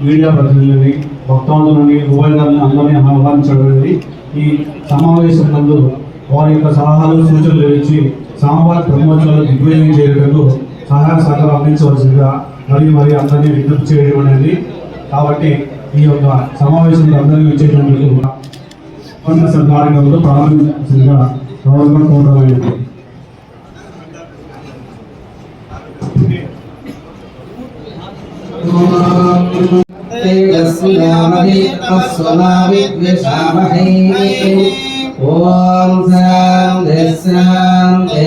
Media ప్రతినిధులని భక్తవంతులని ఉభయదారులను అందరినీ ఆహ్వానించడం ఈ సమావేశం నందు వారి యొక్క సలహాలు సూచనలు ఇచ్చి సాంబార్ బ్రహ్మోత్సవాలు దిగ్వేజం చేయడంలో సహాయ సహకారం అందించవలసిందిగా మరియు మరి అందరినీ విజ్ఞప్తి చేయడం అనేది కాబట్టి ఈ యొక్క సమావేశంలో అందరినీ వచ్చేటందుకు కార్యక్రమంలో ప్రారంభించాల్సిందిగా గవర్నమెంట్ కోరడమైనది Thank you. ॐ शान्ति शान्ति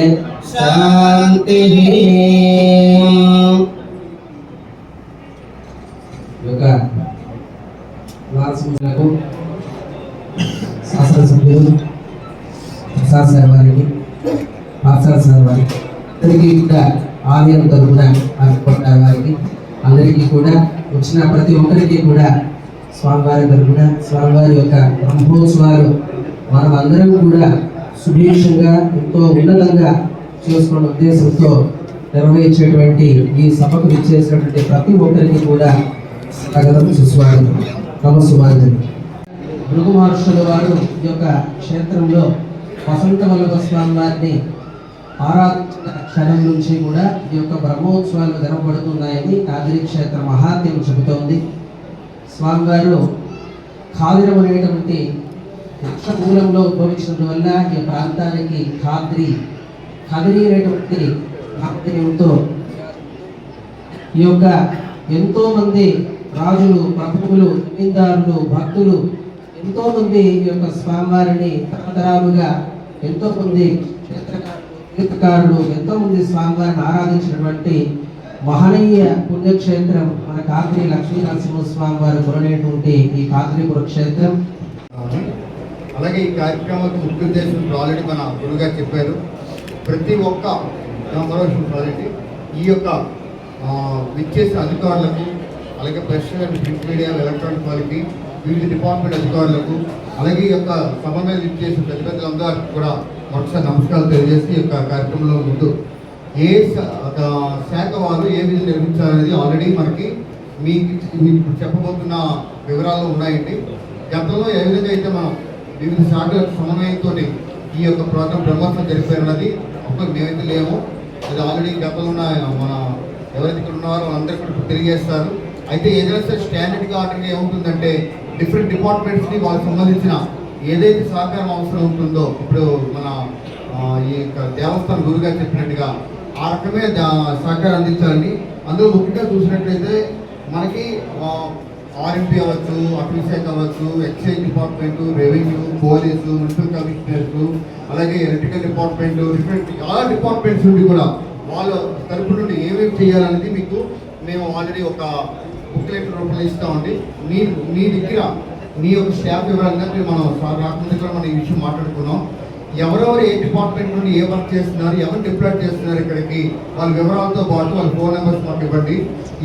शान्तिः యొక్క వారసులకు శాసనసభ్యులు ప్రసాద్ సార్ వారికి పార్సాద్ సార్ వారికి అందరికీ కూడా ఆలయం తరపున ఆశపడ్డారు వారికి అందరికీ కూడా వచ్చిన ప్రతి ఒక్కరికి కూడా స్వామివారి తరపున స్వామివారి యొక్క బ్రహ్మోత్సవాలు మనం అందరం కూడా సుభీక్షంగా ఎంతో ఉన్నతంగా చేసుకున్న ఉద్దేశంతో నిర్వహించేటువంటి ఈ సభకు ఇచ్చేసినటువంటి ప్రతి ఒక్కరికి కూడా స్వాగతం సుస్వాగతం. నమస్సుమాంజలి భృగు మహర్షుల వారు ఈ యొక్క క్షేత్రంలో వసంత వల్లభ స్వామి వారిని ఆరా క్షణం నుంచి కూడా ఈ యొక్క బ్రహ్మోత్సవాలు జరపబడుతున్నాయని కాదిరి క్షేత్ర మహాత్యం చెబుతోంది. స్వామివారు ఖాదిరం అనేటువంటి నక్షమూలంలో ఉద్భవించడం వల్ల ఈ ప్రాంతానికి ఖాద్రి ఖాదిరి అనేటువంటి నామధేయంతో ఈ యొక్క ఎంతోమంది రాజులు ప్రభువులు జమీందారులు భక్తులు ఎంతోమంది ఈ యొక్క స్వామివారిని తరతరాలుగా ఎంతో మంది ఎంతోమంది తీర్థకారులు ఎంతో స్వామివారిని ఆరాధించినటువంటి మహనీయ పుణ్యక్షేత్రం మన కాద్రి లక్ష్మీ స్వామి వారు కొననేటువంటి ఈ కాద్రిపుర క్షేత్రం అలాగే ఈ కార్యక్రమాలకు ముఖ్య ఉద్దేశం ఆల్రెడీ మన గురుగారు చెప్పారు. ప్రతి ఒక్క మరో ఈ యొక్క విచ్చేసిన అధికారులకు అలాగే press and print media electronic వాళ్ళకి వివిధ డిపార్ట్మెంట్ అధికారులకు అలాగే ఈ యొక్క సమన్వయం విచ్చేసిన పెద్ద పెద్దలందరికీ కూడా మరొకసారి నమస్కారాలు తెలియజేసి ఈ కార్యక్రమంలో ముందు ఏ శా- శాఖ వారు ఏ విధంగా నిర్మించాలనేది ఆల్రెడీ మనకి మీకు మీకు ఇప్పుడు చెప్పబోతున్న వివరాలు ఉన్నాయండి. గతంలో ఏ విధంగా అయితే మనం వివిధ శాఖల సమన్వయంతో ఈ యొక్క ప్రోగ్రాం బ్రహ్మోత్సవం జరిపారన్నది అప్పుడు మేమైతే లేము. ఇది ఆల్రెడీ గతంలో ఉన్న మన ఎవరైతే ఇక్కడ ఉన్నారో వాళ్ళందరూ కూడా తెలియజేస్తారు. అయితే ఏదైనా సరే స్టాండర్డ్గా ఆర్డర్గా ఏముంటుందంటే డిఫరెంట్ డిపార్ట్మెంట్స్ని వాళ్ళకి సంబంధించిన ఏదైతే సహకారం అవసరం ఉంటుందో ఇప్పుడు మన ఈ యొక్క దేవస్థానం గురుగారు చెప్పినట్టుగా ఆ రకమే దా- సహకారం అందించాలని అందులో ముఖ్యంగా చూసినట్లయితే మనకి ఆర్ఎంపీ అవ్వచ్చు అటవీ శాఖ అవ్వచ్చు excise department revenue police municipal commissioners అలాగే ఎలక్ట్రికల్ డిపార్ట్మెంట్ డిఫరెంట్ ఆ డిపార్ట్మెంట్స్ నుండి కూడా వాళ్ళ తరపు నుండి ఏమేమి చేయాలనేది మీకు మేము ఆల్రెడీ ఒక బుక్లెట్ రూపంలో ఇస్తామండి. మీ మీ దగ్గర మీ యొక్క స్టాఫ్ వివరంగా మీరు మనం సార్ రాకముందు కూడా మనం ఈ విషయం మాట్లాడుకున్నాం. ఎవరెవరు ఏ డిపార్ట్మెంట్ నుండి ఏ వర్క్ చేస్తున్నారు ఎవరు డిప్లాయ్ చేస్తున్నారు ఇక్కడికి వాళ్ళ వివరాలతో పాటు వాళ్ళ ఫోన్ నెంబర్స్ మాకు ఇవ్వండి.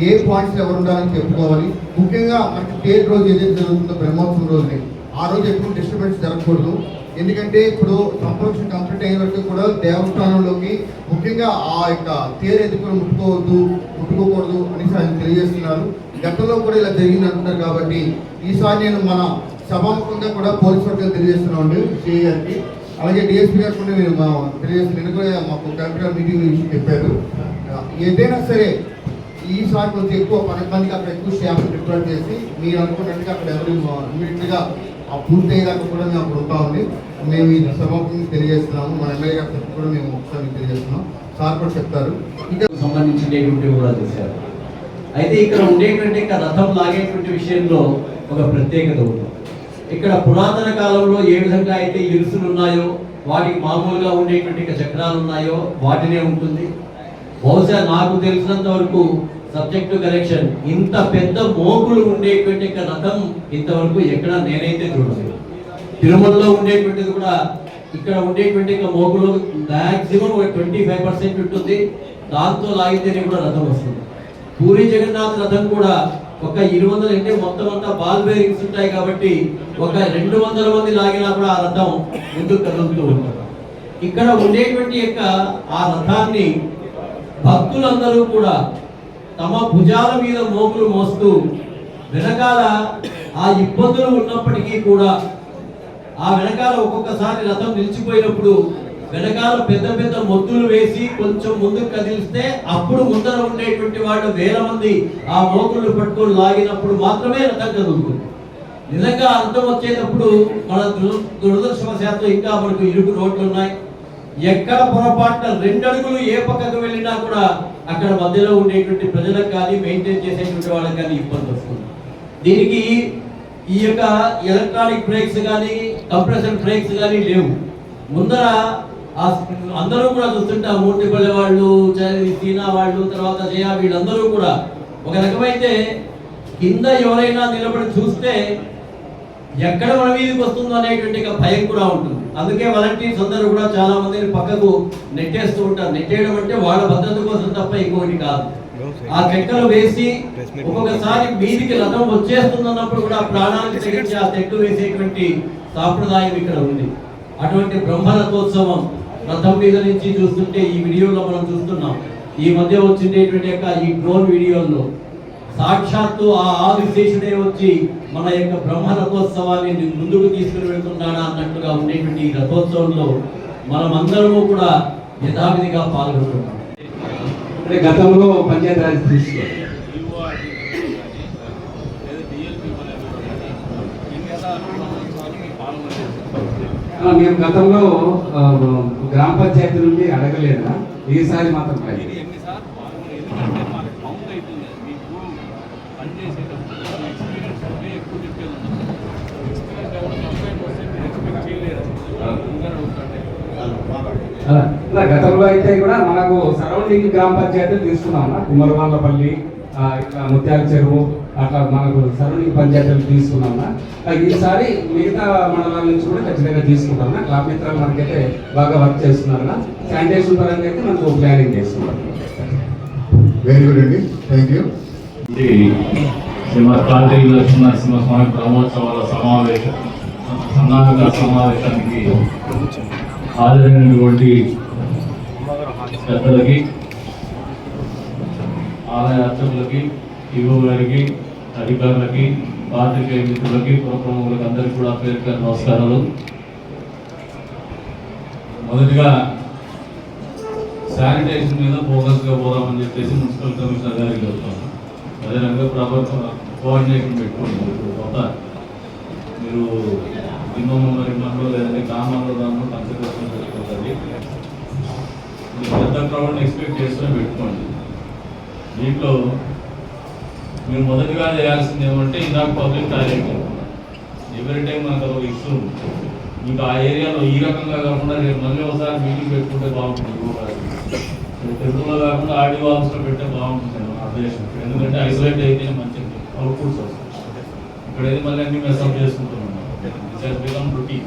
ఏ పాయింట్స్ ఎవరు ఉండాలని చెప్పుకోవాలి. ముఖ్యంగా మనకి తేదీ రోజు ఏదైతే జరుగుతుందో బ్రహ్మోత్సవం రోజుని ఆ రోజు ఎక్కువ డిస్టర్బెన్స్ జరగకూడదు. ఎందుకంటే ఇప్పుడు సంప్రోక్షణ కంప్లీట్ అయ్యే వరకు కూడా దేవస్థానంలోకి ముఖ్యంగా ఆ యొక్క తేరు ఎదుగులు ముట్టుకోవద్దు ముట్టుకోకూడదు అనేసి ఆయన తెలియజేస్తున్నారు. గతంలో కూడా ఇలా జరిగింది అంటున్నారు కాబట్టి ఈసారి నేను మన సభాముఖంగా కూడా పోలీస్ వర్గాలు తెలియజేస్తున్నామండి సిఐ గారికి అలాగే డిఎస్పీ గారు కూడా నేను మా నేను కూడా మాకు కలెక్టర్ మీటింగ్ గురించి చెప్పారు. ఏదైనా సరే ఈసారి కొంచెం ఎక్కువ పన్నెండు మందికి అక్కడ ఎక్కువ స్టాఫ్ డిప్లాయ్ చేసి మీరు అనుకున్నట్టుగా అక్కడ ఎవరు ఇమీడియట్గా ఆ పూర్తి అయ్యేదాకా కూడా మేము అక్కడ ఉంటామండి మేము ఈ సభకు తెలియజేస్తున్నాము. మన ఎమ్మెల్యే గారి కూడా మేము ఒకసారి తెలియజేస్తున్నాం. సార్ కూడా చెప్తారు. ఇంకా సంబంధించినటువంటి కూడా చేశారు. అయితే ఇక్కడ ఉండేటువంటి రథం లాగేటువంటి విషయంలో ఒక ప్రత్యేకత ఉంది. ఇక్కడ పురాతన కాలంలో ఏ విధంగా అయితే ఇరుసులు ఉన్నాయో వాటికి మామూలుగా ఉండేటువంటి చక్రాలు ఉన్నాయో వాటినే ఉంటుంది. బహుశా నాకు తెలిసినంత వరకు సబ్జెక్టు కలెక్షన్ ఇంత పెద్ద మోకులు ఉండేటువంటి రథం ఇంతవరకు ఎక్కడ నేనైతే చూడలేదు. తిరుమలలో ఉండేటువంటిది కూడా ఇక్కడ ఉండేటువంటి మోగులు మోకులు మాక్సిమం ట్వంటీ ఫైవ్ పర్సెంట్ ఉంటుంది. దాంతో లాగితేనే కూడా రథం వస్తుంది. పూరి జగన్నాథ్ రథం కూడా ఒక ఇరు వందలు అంటే మొత్తం అంతా బాల్ బేరింగ్స్ ఉంటాయి కాబట్టి ఒక రెండు వందల మంది లాగినా కూడా ఆ రథం ముందుకు కదులుతూ ఉంటారు ఇక్కడ ఉండేటువంటి యొక్క ఆ రథాన్ని భక్తులందరూ కూడా తమ భుజాల మీద మోపులు మోస్తూ వెనకాల ఆ ఇబ్బందులు ఉన్నప్పటికీ కూడా ఆ వెనకాల ఒక్కొక్కసారి రథం నిలిచిపోయినప్పుడు వెనకాల పెద్ద పెద్ద మొద్దులు వేసి కొంచెం ముందుకు కదిలిస్తే అప్పుడు ముందర ఉండేటువంటి వాళ్ళు వేల మంది ఆ మోకులు పట్టుకొని లాగినప్పుడు మాత్రమే రథం కదులుతుంది. నిజంగా అర్థం వచ్చేటప్పుడు మన దుర- దురదృష్టవశాత్తు ఇంకా మనకు ఇరుకు రోడ్లు ఉన్నాయి. ఎక్కడ పొరపాటున రెండు అడుగులు ఏ పక్కకు వెళ్ళినా కూడా అక్కడ మధ్యలో ఉండేటువంటి ప్రజలకు కానీ మెయింటైన్ చేసేటువంటి వాళ్ళకి కానీ ఇబ్బంది వస్తుంది. దీనికి ఈ యొక్క ఎలక్ట్రానిక్ బ్రేక్స్ కానీ కంప్రెసర్ బ్రేక్స్ కానీ లేవు. ముందర అందరూ కూడా చూస్తుంటే మూటిపల్లె వాళ్ళు చ- చీనా వాళ్ళు తర్వాత జయ వీళ్ళందరూ కూడా. ఒక రకమైతే కింద ఎవరైనా నిలబడి చూస్తే ఎక్కడ మన మీదకి వస్తుందో అనేటువంటి భయం కూడా ఉంటుంది. అందుకే వాలంటీర్స్ అందరూ కూడా చాలా మందిని పక్కకు నెట్టేస్తూ ఉంటారు. నెట్టేయడం అంటే వాళ్ళ భద్రత కోసం తప్ప ఇంకోటి కాదు. ఆ చెక్కలు వేసి ఒక్కొక్కసారి మీదికి రథం వచ్చేస్తుందన్నప్పుడు కూడా ప్రాణానికి తెగించి ఆ చెట్టు వేసేటువంటి సాంప్రదాయం ఇక్కడ ఉంది. అటువంటి బ్రహ్మరథోత్సవం రథం మీద నుంచి చూస్తుంటే ఈ వీడియోలో మనం చూస్తున్నాం. ఈ మధ్య వచ్చిండేటువంటి యొక్క ఈ డ్రోన్ వీడియోల్లో సాక్షాత్తు ఆ ఆదిశేషుడే వచ్చి మన యొక్క బ్రహ్మ రథోత్సవాన్ని ముందుకు తీసుకుని వెళ్తున్నాడా అన్నట్టుగా ఉండేటువంటి ఈ రథోత్సవంలో మనం అందరము కూడా యథావిధిగా పాల్గొంటున్నాం. అంటే గతంలో పంచాయతీరాజ్ తీసుకో ఆ, మేము గతంలో గ్రామ పంచాయతీ నుండి అడగలేదా? ఈసారి మాత్రం గతంలో అయితే కూడా మనకు సరౌండింగ్ గ్రామ పంచాయతీలు తీసుకున్నాం కుమరవాళ్ళపల్లి ఇట్లా ముత్యాల చెరువు అట్లా మనకు సరౌండింగ్ పంచాయతీలు తీసుకున్నాం ఈసారి మిగతా మండలాల నుంచి కూడా ఖచ్చితంగా తీసుకుంటాం క్లాబ్ మిత్రాలు మనకైతే బాగా వర్క్ చేస్తున్నారు శానిటేషన్ పరంగా అయితే మనకు ప్లానింగ్ చేస్తున్నారు. వెరీ గుడ్ అండి థ్యాంక్ యూ ఇది శ్రీమద్ కార్తీక లక్ష్మీనరసింహస్వామి బ్రహ్మోత్సవాల సమావేశం సన్నాహక సమావేశానికి హాజరైనటువంటి పెద్దలకి ఆలయ అర్చకులకి ఈవో గారికి అధికారులకి పాత్రికేయ మిత్రులకి పురప్రముఖులకి అందరికీ కూడా పేరు నమస్కారాలు. మొదటిగా శానిటేషన్ మీద ఫోకస్గా పోదామని చెప్పేసి మున్సిపల్ కమిషనర్ గారికి చెప్తాను. అదేవిధంగా ప్రభుత్వం కోఆర్డినేషన్ పెట్టుకోండి. కొత్త మీరు దిమ్మమ్మ మరి మనలో లేదంటే గ్రామాల్లో దాంట్లో కన్సల్టేషన్ పెట్టుకోవాలి మీరు పెద్ద క్రౌడ్ని ఎక్స్పెక్ట్ చేసుకుని పెట్టుకోండి. దీంట్లో మేము మొదటిగా చేయాల్సింది ఏమంటే ఇందాక పబ్లిక్ టాయిలెట్ ఎవరి టైం మనకు ఒక ఇష్యూ ఇంకా ఆ ఏరియాలో ఈ రకంగా కాకుండా రేపు మళ్ళీ ఒకసారి మీటింగ్ పెట్టుకుంటే బాగుంటుంది తెలుగులో కాకుండా ఆడియో ఆఫీస్లో పెట్టే బాగుంటుంది నా ఎందుకంటే ఐసోలేట్ అయితే మంచిది. అవుట్పుట్స్ వస్తాయి. ఇక్కడైతే మళ్ళీ అన్ని మెస్అప్ చేసుకుంటున్నాం బికమ్ రొటీ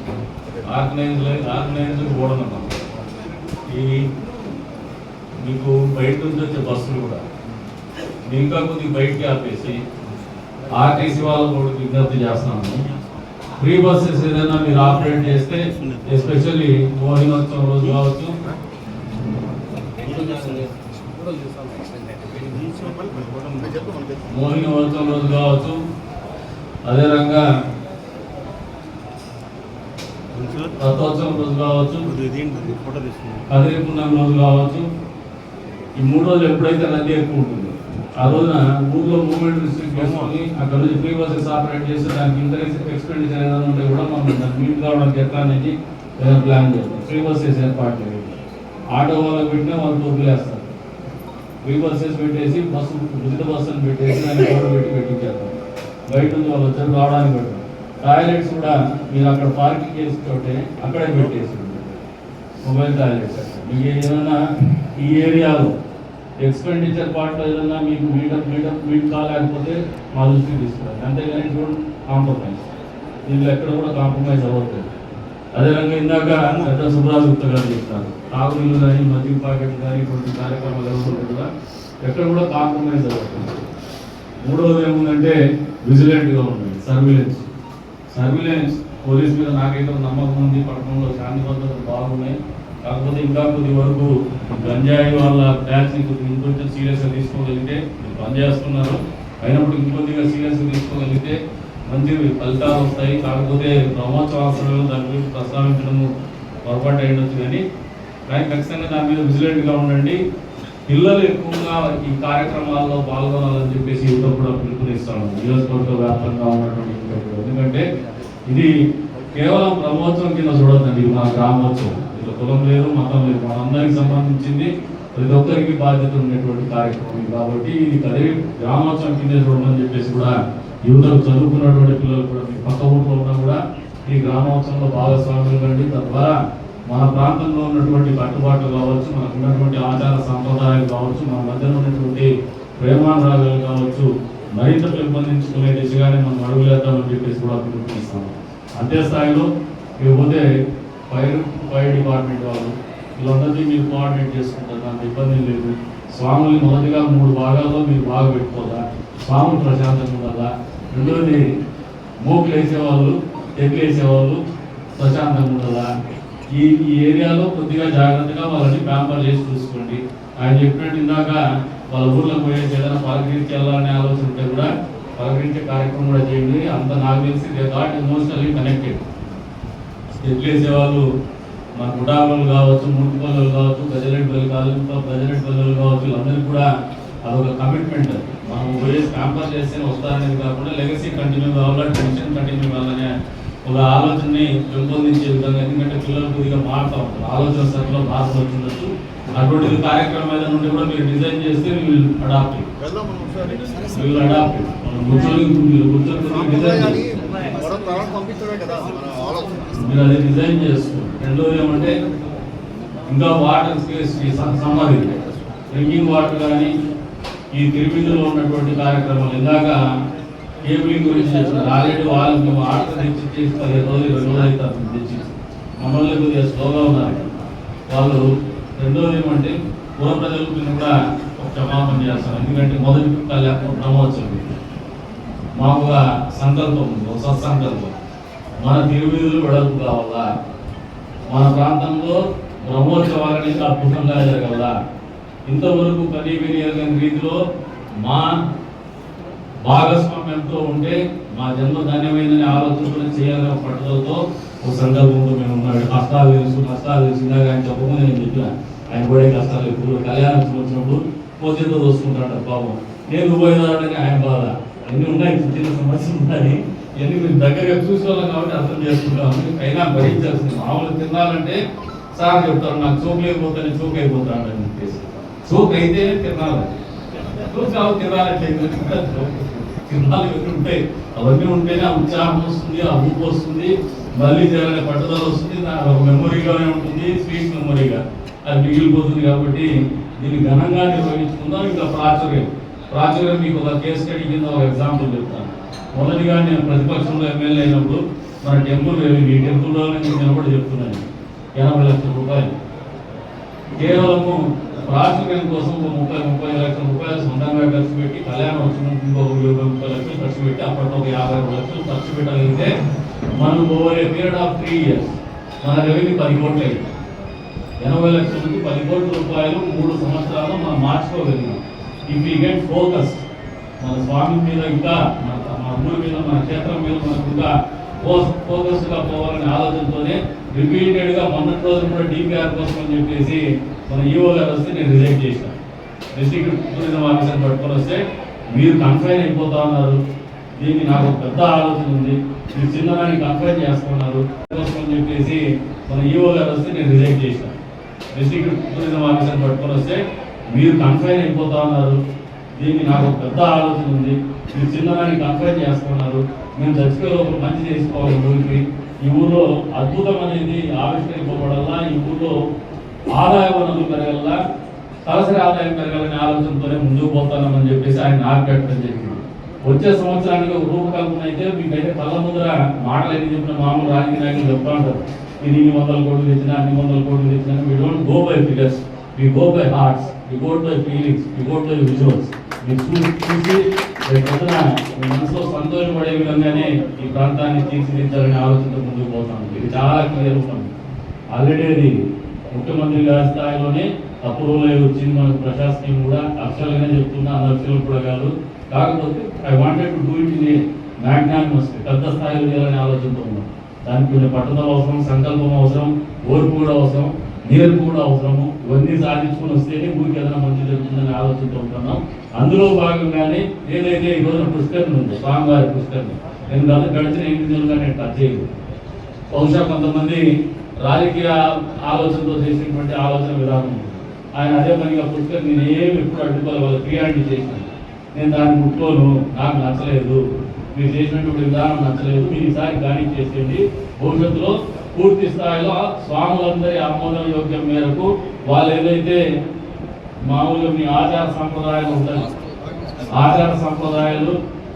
ఆర్గనైజ్ ఆర్గనైజ్ కూడా ఉన్నాం ఈ మీకు బయట నుంచి వచ్చే బస్సులు కూడా ఇంకా కొద్దిగా బయటికి ఆపేసి ఆర్టీసీ వాళ్ళకు కూడా విజ్ఞప్తి చేస్తున్నాము ఫ్రీ బస్సెస్ ఏదైనా మీరు ఆపరేట్ చేస్తే ఎస్పెషల్లీ మోహినోత్సవం రోజు కావచ్చు. మోహినోత్సవం రోజు కావచ్చు. అదే రథోత్సవం రోజు కావచ్చు. కదిరి పుణ్యం రోజు కావచ్చు. ఈ మూడు రోజులు ఎప్పుడైతే రద్దీ ఎక్కువ ఉంటుంది ఆ రోజున ఊర్లో మూవ్మెంట్ రిస్ట్రిక్ట్ చేసుకొని అక్కడ నుంచి ఫ్రీ బస్సెస్ ఆపరేట్ చేస్తే దానికి ఇంత ఎక్స్పెండిచర్ ఏదైనా ఉంటే కూడా మనం దాన్ని మీట్ కావడానికి ఎట్లా అనేది ప్లాన్ చేస్తాం ఫ్రీ బస్సెస్ ఏర్పాటు చేయాలి ఆటో వాళ్ళకి పెట్టినా వాళ్ళు తోపులేస్తారు ఫ్రీ బస్సెస్ పెట్టేసి బస్సు ఉచిత బస్సులు పెట్టేసి దాన్ని గోడ పెట్టి పెట్టించేస్తాం బయట నుంచి వాళ్ళు వచ్చారు రావడానికి పెట్టాం టాయిలెట్స్ కూడా మీరు అక్కడ పార్కింగ్ చేసుకుంటే అక్కడే పెట్టేసి మొబైల్ టాయిలెట్స్ మీకు ఏదైనా ఈ ఏరియాలో ఎక్స్పెండిచర్ పార్ట్లో ఏదైనా మీకు మీటప్ మీటప్ మీట్ కాలేకపోతే మా దృష్టికి తీసుకురాదు అంతేగాని డోంట్ కాంప్రమైజ్. దీనిలో ఎక్కడ కూడా కాంప్రమైజ్ అవ్వట్లేదు. అదేవిధంగా ఇందాక పెద్ద సుబ్రాజ్ గుప్తా గారు చెప్తారు తాగునీళ్ళు కానీ మద్యం ప్యాకెట్ కానీ ఇటువంటి కార్యక్రమాలు జరుగుతుంటే కూడా ఎక్కడ కూడా కాంప్రమైజ్ అవ్వట్లేదు. మూడవది ఏముందంటే విజిలెంట్గా ఉండండి సర్విలెన్స్. సర్విలెన్స్ పోలీస్ మీద నాకైతే నమ్మకం ఉంది పట్టణంలో శాంతి భద్రతలు బాగున్నాయి. కాకపోతే ఇంకా కొద్ది వరకు గంజాయి వాళ్ళ బ్యాచ్ కొద్దిగా ఇంకొంచెం సీరియస్గా తీసుకోగలిగితే పనిచేస్తున్నారు చేస్తున్నారు. అయినప్పుడు ఇంకొద్దిగా సీరియస్గా తీసుకోగలిగితే మంచి ఫలితాలు వస్తాయి. కాకపోతే బ్రహ్మోత్సవ దాని గురించి ప్రస్తావించడము పొరపాటు అయ్యొచ్చు కానీ కానీ ఖచ్చితంగా దాని మీద విజిలెంట్గా ఉండండి. పిల్లలు ఎక్కువగా ఈ కార్యక్రమాల్లో పాల్గొనాలని చెప్పేసి యువత కూడా పిలుపునిస్తాము. నియోజకవర్గ వ్యాప్తంగా ఉన్నటువంటి ఎందుకంటే ఇది కేవలం బ్రహ్మోత్సవం కింద చూడద్దండి. మా గ్రామోత్సవం. కులం లేదు మతం లేదు. మనందరికి సంబంధించింది ప్రతి ఒక్కరికి బాధ్యత ఉండేటువంటి కార్యక్రమం కాబట్టి ఇది కదిరి గ్రామోత్సవం కింద చూడమని చెప్పేసి కూడా యువతకు చదువుకున్నటువంటి పిల్లలు కూడా మీ పక్క ఊళ్ళో ఉన్నా కూడా ఈ గ్రామోత్సవంలో భాగస్వాములు కండి తద్వారా మన ప్రాంతంలో ఉన్నటువంటి కట్టుబాట్లు కావచ్చు మనకు ఉన్నటువంటి ఆచార సంప్రదాయాలు కావచ్చు మన మధ్యన ఉన్నటువంటి ప్రేమానురాగాలు కావచ్చు మరింత పెంపొందించుకునే దిశగానే మనం అడుగులేద్దామని చెప్పేసి కూడా పిలుపునిస్తాము అంతే స్థాయిలో ఇకపోతే ఫైర్ ఫైర్ డిపార్ట్మెంట్ వాళ్ళు వీళ్ళందరినీ మీరు కోఆర్డినేట్ చేసుకుంటారు దాంట్లో ఇబ్బంది లేదు. స్వాములు మొదటిగా మూడు భాగాల్లో మీరు బాగా పెట్టుకోదా స్వాములు ప్రశాంతంగా ఉండాలా? రెండోది మోకులు వేసేవాళ్ళు తెగులు వేసేవాళ్ళు ప్రశాంతంగా ఉండాలా? ఈ ఈ ఏరియాలో కొద్దిగా జాగ్రత్తగా వాళ్ళని ప్యాంపర్ చేసి చూసుకోండి. ఆయన చెప్పినట్టు ఇందాక వాళ్ళ ఊర్లో పోయేసి ఏదైనా పలకరించి వెళ్ళాలనే ఆలోచన ఉంటే కూడా పలకరించే కార్యక్రమం కూడా చేయండి. అంత నాకు తెలిసి దే గాట్ ఎమోషనల్లీ కనెక్టెడ్ ఎట్లేసే వాళ్ళు మన గుడాబులు కావచ్చు పనులు కావచ్చు కావచ్చు గజరెట్ పనులు కావచ్చు వీళ్ళందరికీ కూడా అదొక కమిట్మెంట్ మనం పోయేసి క్యాంపస్ చేస్తే వస్తారనేది కాకుండా లెగసీ కంటిన్యూ కావాలా టెన్షన్ కంటిన్యూ కావాలనే ఒక ఆలోచనని పెంపొందించే విధంగా ఎందుకంటే పిల్లలు కొద్దిగా మారుతూ ఉంటారు. ఆలోచన సరిలో మార్పు వచ్చిండొచ్చు అటువంటి కార్యక్రమం ఏదైనా ఉంటే కూడా మీరు డిజైన్ చేస్తే మీరు అడాప్ట్ మీరు అడాప్ట్ కూర్చొని డిజైన్ మీరు అది డిజైన్ చేసుకోండి. రెండోది ఏమంటే ఇంకా వాటర్ స్పేస్ సంబంధించి. డ్రింకింగ్ వాటర్ కానీ ఈ తిరుపతిలో ఉన్నటువంటి కార్యక్రమాలు. ఇందాక కేబులింగ్ గురించి చెప్పినారు ఆల్రెడీ వాళ్ళకి వాటర్ తెచ్చి చేసి పదిహేను రోజులు రెండు రోజులు అవుతుంది తెచ్చి మమ్మల్ని కొద్దిగా స్లోగా ఉన్నారు. వాళ్ళు రెండోది ఏమంటే పూర్వ ప్రజలకు కూడా ఒక క్షమాపణ చేస్తారు. ఎందుకంటే మొదటి లేకపోతే బ్రహ్మోత్సవం మాకు సంకల్పం ఉంది ఒక సత్సంకల్పం. మన తిరువీధులు వెడల్పు కావాలా? మన ప్రాంతంలో బ్రహ్మోత్సవాలని అద్భుతంగా జరగాల? ఇంతవరకు పని వినియోగం రీతిలో మా భాగస్వామ్యంతో ఉంటే మా జన్మ ధన్యమైందని ఆలోచన చేయాలనే పట్టుదలతో ఒక సంకల్పంతో మేము ఉన్నాడు. కష్టాలు తెలుసు కష్టాలు తెలుసు. ఆయన చెప్పకుండా నేను చెప్పిన ఆయన కూడా కష్టాలు ఇప్పుడు కళ్యాణం వచ్చినప్పుడు పోతే చూసుకుంటాడు పాపం. నేను పోయేదాడని ఆయన బాధ. అన్నీ ఉన్నాయి చిన్న చిన్న సమస్యలు ఉన్నాయి ఇవన్నీ మీరు దగ్గరగా చూసుకోవాలి కాబట్టి అర్థం చేసుకుంటాం. అయినా భరించాల్సింది మామూలు తినాలంటే సార్ చెప్తారు నాకు చోకు లేకపోతే చోకు అయిపోతాడు అని చెప్పేసి. చోకు అయితేనే తినాలి. చోకు కావు తినాలంటే తినాలి. ఇవన్నీ ఉంటాయి. అవన్నీ ఉంటేనే ఆ ఉత్సాహం వస్తుంది ఆ ఊపు వస్తుంది. మళ్ళీ చేయాలనే పట్టుదల వస్తుంది. నాకు ఒక మెమొరీగానే ఉంటుంది స్వీట్ మెమొరీగా. అది మిగిలిపోతుంది కాబట్టి దీన్ని ఘనంగా నిర్వహించుకుందాం. ఇంకా ప్రాచుర్యం. ప్రాచుర్యం మీకు ఒక కేసు స్టడీ కింద ఒక ఎగ్జాంపుల్ చెప్తాను. మొదటిగా నేను ప్రతిపక్షంలో ఎమ్మెల్యే అయినప్పుడు మన టెంపుల్ రెవెన్యూ ఈ టెంపుల్లో నేను నిలబడి చెప్తున్నాను. ఎనభై లక్షల రూపాయలు. కేవలము ప్రాచుర్యం కోసం ఒక ముప్పై ముప్పై లక్షల రూపాయలు సొంతంగా ఖర్చు పెట్టి కళ్యాణం వచ్చినప్పుడు ఇంకొక ఇరవై ముప్పై లక్షలు ఖర్చు పెట్టి అప్పట్లో ఒక యాభై లక్షలు ఖర్చు పెట్టగలిగితే మనం over a period of three years మన రెవెన్యూ పది కోట్లు అయింది. ఎనభై లక్షల నుంచి పది కోట్ల రూపాయలు మూడు సంవత్సరాలు మనం మార్చుకోగలిగినాం. ఇఫ్ యూ గెట్ ఫోకస్ మన స్వామి మీద ఇంకా మన మన అమ్మ మీద మన క్షేత్రం మీద మనకు ఇంకా ఫోకస్ పోవాలనే ఆలోచనతోనే రిపీటెడ్గా మొన్నటి రోజు కూడా డిపిఆర్ కోసం అని చెప్పేసి మన ఈఓ గారు వస్తే నేను రిజెక్ట్ చేశాను డిస్ట్రిక్ట్ టూరిజం ఆఫీసర్ పట్టుకొని వస్తే మీరు కన్ఫైన్ అయిపోతా ఉన్నారు. దీనికి నాకు పెద్ద ఆలోచన ఉంది. మీరు చిన్నదాన్ని కన్ఫైన్ చేసుకున్నారు కోసం అని చెప్పేసి మన ఈఓ గారు వస్తే నేను రిజెక్ట్ చేశాను డిస్ట్రిక్ట్ టూరిజం ఆఫీసర్ పట్టుకొని వస్తే మీరు కన్ఫైన్ అయిపోతా ఉన్నారు. దీనికి నాకు ఒక పెద్ద ఆలోచన ఉంది. మీరు చిన్నదాన్ని కన్ఫైన్ చేసుకున్నారు మేము చచ్చిపోయే లోపల మంచి చేసుకోవాలి ఊరికి. ఈ ఊర్లో అద్భుతం అనేది ఆవిష్కరింపబడాలా? ఈ ఊర్లో ఆదాయ వనరులు పెరగల్లా తలసరి ఆదాయం పెరగాలనే ఆలోచనతోనే ముందుకు పోతానని చెప్పేసి ఆయన నాకు పెట్టడం జరిగింది వచ్చే సంవత్సరానికి రూపకల్పన అయితే మీకైతే కళ్ళ ముందర మాటలు ఎన్ని చెప్పిన మామూలు రాజకీయ నాయకులు చెప్తా ఉంటారు. ఇది ఇన్ని వందల కోట్లు తెచ్చినా అన్ని వందల కోట్లు తెచ్చినా we don't go by figures we go by hearts we go feelings we go visuals మీరు చూసి చూసి మనసులో సంతోషపడే విధంగానే ఈ ప్రాంతాన్ని తీర్చిదిద్దాలనే ఆలోచనతో ముందుకు పోతాం ఇది చాలా క్లియర్ ఉంటుంది ఆల్రెడీ అది ముఖ్యమంత్రి గారి స్థాయిలోనే అప్రూవల్ అయి వచ్చింది. మనకు ప్రశాసనం కూడా అక్షరాలుగానే చెప్తున్నా అనక్షరాలు కూడా కాదు. కాకపోతే I wanted to do it in magnanimous పెద్ద స్థాయిలో చేయాలని ఆలోచనతో ఉన్నాం. దానికి కొన్ని పట్టుదల అవసరం సంకల్పం అవసరం ఓర్పు కూడా అవసరం. నేర్పు కూడా అవసరము ఇవన్నీ సాధించుకొని వస్తేనే ఊరికి ఏదైనా మంచి జరుగుతుందని ఆలోచనతో ఉంటున్నాం. అందులో భాగంగానే ఏదైతే ఈ రోజున పుష్కరణ ఉంది స్వామివారి పుస్తకం నేను దాన్ని గడిచిన ఎనిమిది నెలలుగా నేను టచ్ చేయలేదు. బహుశా కొంతమంది రాజకీయ ఆలోచనతో చేసినటువంటి ఆలోచన విధానం ఉంది. ఆయన అదే పనిగా పుస్తకం నేను ఏమి ఎప్పుడు అడ్డుకోవాలి వాళ్ళు క్రియాటివ్ చేసినాను నేను దాన్ని ముట్టుకోను నాకు నచ్చలేదు. మీరు చేసినటువంటి విధానం నచ్చలేదు. మీరు ఈసారి దానికి చేసేయండి. భవిష్యత్తులో పూర్తి స్థాయిలో స్వాములందరి ఆమోదం యోగ్యం మేరకు వాళ్ళు ఏదైతే మామూలు మీ ఆచార సంప్రదాయాలు ఉంటాయి ఆచార సంప్రదాయాలు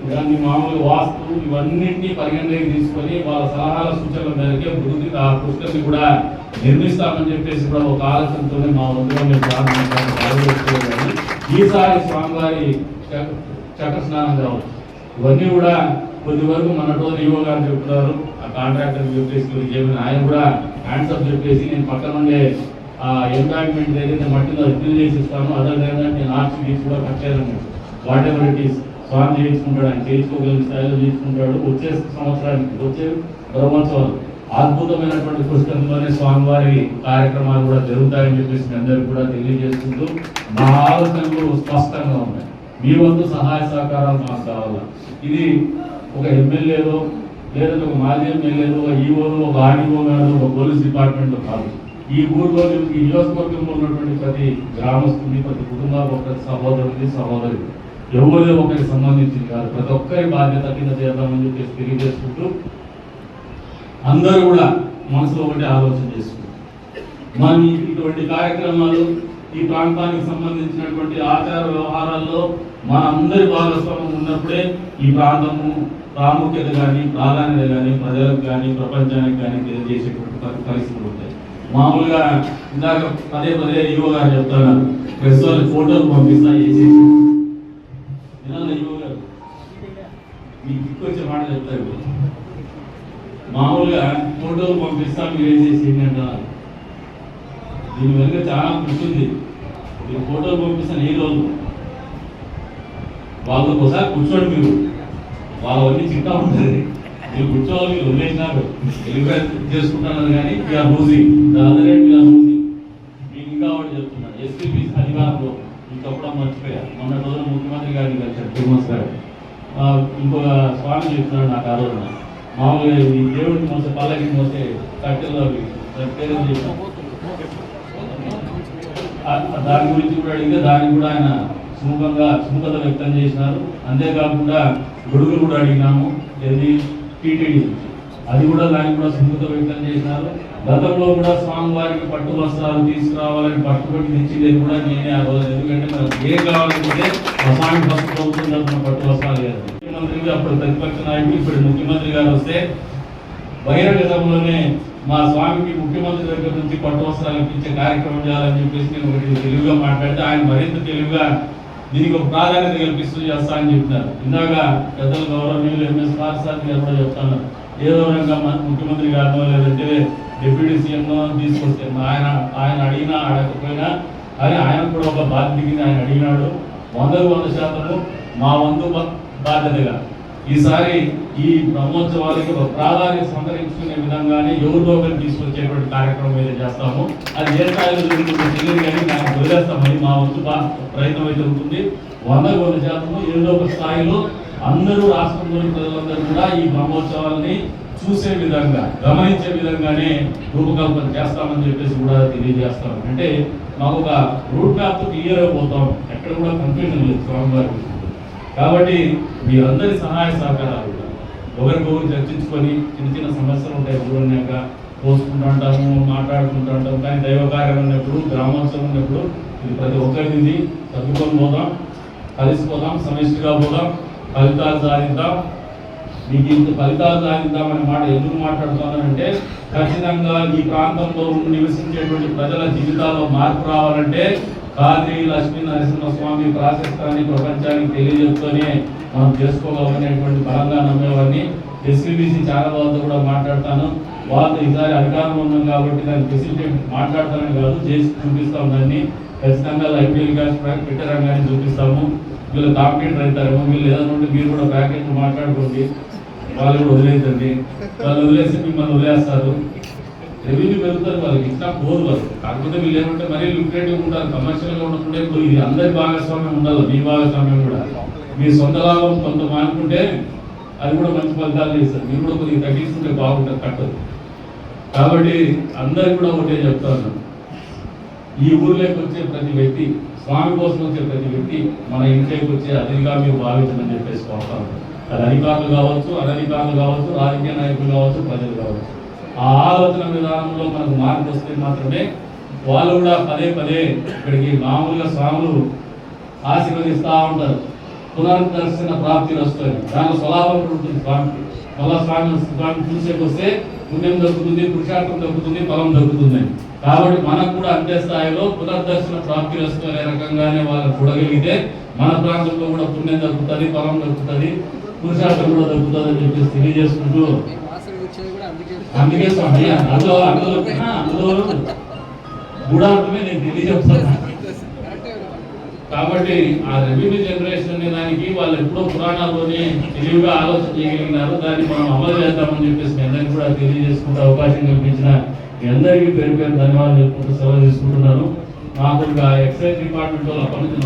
దాన్ని మామూలు వాస్తు ఇవన్నింటినీ పరిగణలోకి తీసుకొని వాళ్ళ సలహాల సూచనల మేరకే వృద్ధి ఆ పుస్తకం కూడా నిర్మిస్తామని చెప్పేసి కూడా ఒక ఆలోచనతోనే మా వంతుగా మేము ప్రారంభించాలని ఈసారి స్వామివారి చక్ర స్నానం కావచ్చు. ఇవన్నీ కూడా కొద్ది వరకు మన రోజు ఈవో గారు చెప్తున్నారు ఆ కాంట్రాక్టర్ చెప్పేసి కొద్దిగా ఏమైనా ఆయన కూడా హ్యాండ్సప్ చెప్పేసి నేను పక్కన ఉండే ఆ ఎంప్లాయ్మెంట్ ఏదైతే మట్టిలో అది ఫిల్ చేసి ఇస్తాను అదర్ లేదంటే నేను ఆర్ట్స్ గీసి కూడా కట్టాను వాట్ ఎవర్ ఇట్ ఈస్ స్వామి చేయించుకుంటాడు ఆయన చేయించుకోగలిగిన స్థాయిలో చేయించుకుంటాడు. వచ్చే సంవత్సరానికి వచ్చే బ్రహ్మోత్సవాలు అద్భుతమైనటువంటి పుస్తకంలోనే స్వామివారి కార్యక్రమాలు కూడా జరుగుతాయని చెప్పేసి మీ అందరికీ కూడా తెలియజేస్తుంటూ మా ఆలోచనలు స్పష్టంగా ఉన్నాయి. మీ వంతు సహాయ సహకారాలు మాకు కావాలా? ఇది ఒక ఎమ్మెల్యేలో లేదంటే ఒక మాజీ ఎమ్మెల్యేలో ఒక ఈఓలో ఒక ఆర్డీఓ గారు ఒక పోలీస్ డిపార్ట్మెంట్లో కాదు. ఈ ఊర్లో ఈ నియోజకవర్గంలో ఉన్నటువంటి ప్రతి గ్రామస్తుని ప్రతి కుటుంబాలు ఒక సహోదరుని సహోదరి ఎవరిదో ఒకరికి సంబంధించింది కాదు. ప్రతి ఒక్కరి బాధ్యత కింద చేద్దామని చెప్పేసి తెలియజేసుకుంటూ అందరూ కూడా మనసులో ఒకటి ఆలోచన చేసుకుంటారు. మనం ఇటువంటి కార్యక్రమాలు ఈ ప్రాంతానికి సంబంధించినటువంటి ఆచార వ్యవహారాల్లో మన అందరి భాగస్వామ్యం ఉన్నప్పుడే ఈ ప్రాంతము ప్రాముఖ్యత కానీ ప్రాధాన్యత కానీ ప్రజలకు కానీ ప్రపంచానికి కానీ తెలియజేసేటువంటి పరిస్థితులు ఉంటాయి. మామూలుగా ఇందాక పదే పదే యువ గారు చెప్తున్నారు ప్రెస్ వాళ్ళకి ఫోటోలు పంపిస్తా చేసేసి. వినాలా యువ గారు? మీకు దిక్కొచ్చే మాట చెప్తారు మామూలుగా ఫోటోలు పంపిస్తా మీరు వేసేసి అంటున్నారు? దీని వెనుక చాలా కృషి ఉంది. మీరు ఫోటోలు పంపిస్తాను ఏ రోజు? వాళ్ళతో ఒకసారి కూర్చోండి మీరు. వాళ్ళన్నీ చిట్టా ఉంటుంది. మీరు కూర్చోవాలి మీరు వదిలేసినారు. ఎలివేట్ చేసుకుంటున్నారు కానీ we are losing. The other end we are losing. మీకు ఇంకా ఒకటి చెప్తున్నాను. ఎస్పీపీ అధికారంలో ఇంకప్పుడు మర్చిపోయారు మొన్న రోజున ముఖ్యమంత్రి గారిని కలిసారు తిరుమస్ గారు. ఇంకొక స్వామి చెప్తున్నాడు నాకు ఆ రోజున మామూలుగా ఈ దేవుడిని మోసే పల్లకి మోసే కట్టెల్లో అవి పేరు దాని గురించి కూడా అడిగితే దానికి కూడా ఆయన సుముఖంగా సుముఖత వ్యక్తం చేసినారు. అంతేకాకుండా గొడుగులు కూడా అడిగినాము ఏది? టీటీడీ అది కూడా దానికి కూడా సుముఖత వ్యక్తం చేసినారు. గతంలో కూడా స్వామివారికి పట్టు వస్త్రాలు తీసుకురావాలని పట్టుబట్టి తెచ్చింది కూడా నేనే ఆ రోజు. ఎందుకంటే మనకు ఏం కావాలంటే ఆ స్వామి ఫస్ట్ ప్రభుత్వం తరఫున పట్టు వస్త్రాలు లేదు ముఖ్యమంత్రి అప్పుడు ప్రతిపక్ష నాయకుడు ఇప్పుడు ముఖ్యమంత్రి గారు వస్తే బహిరంగ సభలోనే మా స్వామికి ముఖ్యమంత్రి దగ్గర నుంచి పట్టు వస్త్రాలు ఇప్పించే కార్యక్రమం చేయాలని చెప్పేసి నేను ఒకటి తెలివిగా మాట్లాడితే ఆయన మరింత తెలివిగా దీనికి ఒక ప్రాధాన్యత కల్పిస్తూ చేస్తా అని చెప్పినారు ఇందాక పెద్దలు గౌరవనీయులు ఎంఎస్ పార్సాద్ గారు కూడా చెప్తున్నారు ఏదో రకంగా ముఖ్యమంత్రి గారినో లేదంటే డిప్యూటీ సీఎంనో తీసుకొస్తే ఆయన ఆయన అడిగినా అడగకపోయినా కానీ ఆయన కూడా ఒక బాధ్యత కింద ఆయన అడిగినాడు. వందకు వంద శాతము మా వంతు బాధ్యతగా. ఈసారి ఈ బ్రహ్మోత్సవాలకి ఒక ప్రాధాన్యత సంతరించుకునే విధంగానే ఎవరిలో తీసుకొచ్చేటువంటి కార్యక్రమం అయితే చేస్తాము అది ఏ స్థాయిలో జరుగుతుందో తెలియదు కానీ దాన్ని వదిలేస్తామని మా వంతు ప్రయత్నం అయితే ఉంటుంది. వంద వంద శాతము ఏదో ఒక స్థాయిలో అందరూ రాష్ట్రంలోని ప్రజలందరూ కూడా ఈ బ్రహ్మోత్సవాలని చూసే విధంగా గమనించే విధంగానే రూపకల్పన చేస్తామని చెప్పేసి కూడా తెలియజేస్తాం అంటే మాకు ఒక రూట్ మ్యాప్ క్లియర్ అయిపోతాం ఎక్కడ కూడా కన్ఫ్యూజన్ లేదు స్వామివారి కాబట్టి మీ అందరి సహాయ సహకారాలు ఒకరికొకరు చర్చించుకొని చిన్న చిన్న సమస్యలు ఉంటాయి ఊరన్నాక పోసుకుంటూ ఉంటాము మాట్లాడుకుంటూ ఉంటాం కానీ దైవ కార్యం ఉన్నప్పుడు గ్రామోత్సవం ఉన్నప్పుడు ఇది ప్రతి ఒక్కరిది తగ్గుకొని పోదాం కలిసిపోదాం సమిష్టిగా పోదాం ఫలితాలు సాధిద్దాం. మీకు ఇంత ఫలితాలు సాధిద్దామనే మాట ఎందుకు మాట్లాడుతున్నానంటే ఖచ్చితంగా ఈ ప్రాంతంలో నివసించేటువంటి ప్రజల జీవితాల్లో మార్పు రావాలంటే కాద్రి లక్ష్మీ నరసింహస్వామి ప్రాశస్తాన్ని ప్రపంచానికి తెలియజెప్తూనే మనం చేసుకోగలమనేటువంటి బలంగా నమ్మేవాడిని. ఎస్పీబీసీ చాలా వాళ్ళతో కూడా మాట్లాడతాను. వాళ్ళు ఈసారి అధికారంలో ఉన్నాం కాబట్టి దాన్ని ఫెసిలిటేట్ మాట్లాడతానని కాదు చేసి చూపిస్తాం దాన్ని. ఖచ్చితంగా ఐపీఎల్ క్యాష్ బ్యాక్ పెట్టారని చూపిస్తాము. వీళ్ళు కాంపిటేటర్ అవుతారేమో వీళ్ళు ఏదైనా ఉంటే మీరు కూడా ప్యాకేజ్ మాట్లాడుకోండి. వాళ్ళు కూడా వదిలేదండి వాళ్ళు వదిలేసి మిమ్మల్ని వదిలేస్తారు. రెవెన్యూ పెరుగుతారు వాళ్ళకి ఇట్లా పోరు వాళ్ళు కాకపోతే వీళ్ళు ఏమంటే మరీ లుక్రేటివ్ ఉంటారు కమర్షియల్గా ఉండకుంటే ఇప్పుడు ఇది అందరి భాగస్వామ్యం ఉండాలి మీ భాగస్వామ్యం కూడా. మీ సొంత లాభం కొంత మానుకుంటే అది కూడా మంచి ఫలితాలు ఇస్తారు మీరు కూడా కొద్దిగా తగ్గించుకుంటే బాగుంటుంది కట్టదు కాబట్టి అందరికి కూడా ఒకటే చెప్తా ఉన్నాను. ఈ ఊర్లోకి వచ్చే ప్రతి వ్యక్తి స్వామి కోసం వచ్చే ప్రతి వ్యక్తి మన ఇంట్లోకి వచ్చే అతిథిగా మీరు భావించమని చెప్పేసి కోరుతా అది అధికారులు కావచ్చు అనధికారులు కావచ్చు రాజకీయ నాయకులు కావచ్చు ప్రజలు కావచ్చు. ఆ ఆలోచన విధానంలో మనకు మార్పు వస్తే మాత్రమే వాళ్ళు కూడా పదే పదే ఇక్కడికి మామూలుగా స్వాములు ఆశీర్వదిస్తూ ఉంటారు. పునర్దర్శన ప్రాప్తి వస్తుంది దానిలో స్వలాభం ఉంటుంది స్వామికి. మళ్ళా స్వామి స్వామి చూసేకి వస్తే పుణ్యం దొరుకుతుంది పురుషార్థం దొరుకుతుంది ఫలం దొరుకుతుంది కాబట్టి మనకు కూడా అంతే స్థాయిలో పునర్దర్శన ప్రాప్తి వస్తున్న రకంగానే వాళ్ళు చూడగలిగితే మన ప్రాంతంలో కూడా పుణ్యం దొరుకుతుంది ఫలం దొరుకుతుంది పురుషార్థం కూడా దొరుకుతుంది అని చెప్పేసి తెలియజేసుకుంటూ అందుకే స్వామి అందులో అందులో అందులో గూఢార్థమే నేను తెలియజేస్తాను కాబట్టి ఆ రెవెన్యూ జనరేషన్ అనే దానికి వాళ్ళు ఎప్పుడో పురాణాల్లోనే తెలివిగా ఆలోచన చేయగలిగినారు. దాన్ని మనం అమలు చేద్దామని చెప్పేసి మీ అందరికీ కూడా తెలియజేసుకుంటే అవకాశం కల్పించిన మీ అందరికీ పేరు పేరు ధన్యవాదాలు చెప్పుకుంటూ సెలవు తీసుకుంటున్నాను. మాకు ఎక్సైజ్ డిపార్ట్మెంట్ వాళ్ళు అప్పటి నుంచి